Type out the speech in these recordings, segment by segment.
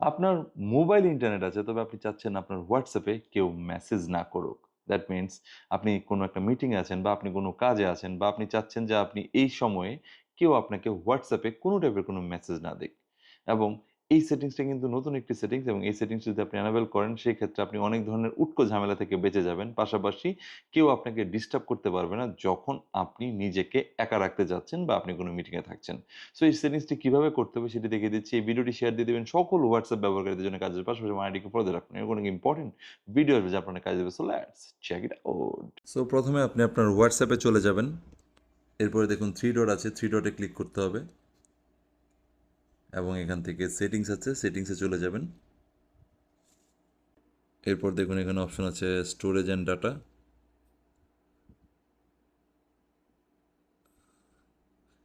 আপনার mobile internet আছে, তবে আপনি চাচ্ছেন আপনার হোয়াটসঅ্যাপে কেউ মেসেজ না করুক। দ্যাট মিনস আপনি কোনো একটা মিটিংয়ে আছেন বা আপনি কোনো কাজে আছেন বা আপনি চাচ্ছেন যে আপনি এই সময়ে কেউ আপনাকে হোয়াটসঅ্যাপে কোনো টাইপের কোনো মেসেজ না দিক। এবং এই সেটিংসটা কিন্তু নতুন একটি সেটিংস এবং এই সেটিংস যদি আপনি অ্যানাবেল করেন সেই ক্ষেত্রে আপনি অনেক ধরনের উটকো ঝামেলা থেকে বেঁচে যাবেন। পাশাপাশি কেউ আপনাকে ডিস্টার্ব করতে পারবে না যখন আপনি নিজেকে একা রাখতে যাচ্ছেন বা আপনি কোনো মিটিংয়ে থাকছেন। সো এই সেটিংসটি কীভাবে করতে হবে সেটি দেখিয়ে দিচ্ছি। এই ভিডিওটি শেয়ার দিয়ে দেবেন সকল হোয়াটসঅ্যাপ ব্যবহারকারীদের জন্য কাজের পাশাপাশি আইডিকে ফলো রাখুন। এরকম অনেক ইম্পর্টেন্ট ভিডিও আসবে যা আপনার কাজে দেবে। So let's check it out so প্রথমে আপনি আপনার হোয়াটসঅ্যাপে চলে যাবেন। এরপরে দেখুন থ্রি ডট আছে। থ্রি ডটে ক্লিক করতে হবে। এবং এখান থেকে সেটিংস আছে সেটিংসে চলে যাবেন। এরপর দেখুন এখানে অপশন আছে স্টোরেজ অ্যান্ড ডাটা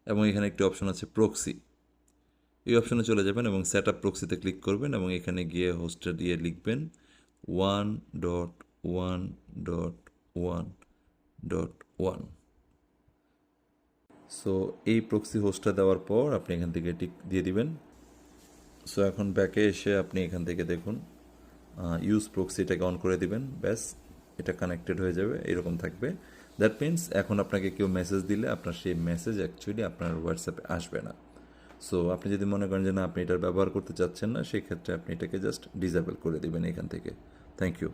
এবং এখানে একটি অপশন আছে প্রক্সি এই অপশনে চলে যাবেন এবং সেট আপ প্রক্সিতে ক্লিক করবেন এবং এখানে গিয়ে হোস্টে দিয়ে লিখবেন one dot one dot one dot one so এই প্রক্সি হোস্টটা দেওয়ার পর আপনি এখান থেকে টিক দিয়ে দিবেন। সো এখন ব্যাকে এসে আপনি এখান থেকে দেখুন ইউজ প্রক্সিটাকে অন করে দিবেন। ব্যাস, এটা কানেক্টেড হয়ে যাবে, এরকম থাকবে। দ্যাট মিন্স এখন আপনাকে কেউ মেসেজ দিলে আপনার সেই মেসেজ অ্যাকচুয়ালি আপনার হোয়াটসঅ্যাপে আসবে না। সো আপনি যদি মনে করেন যে না, আপনি এটার ব্যবহার করতে চাচ্ছেন না সেই ক্ষেত্রে আপনি এটাকে জাস্ট ডিসেবল করে দিবেন এখান থেকে। Thank you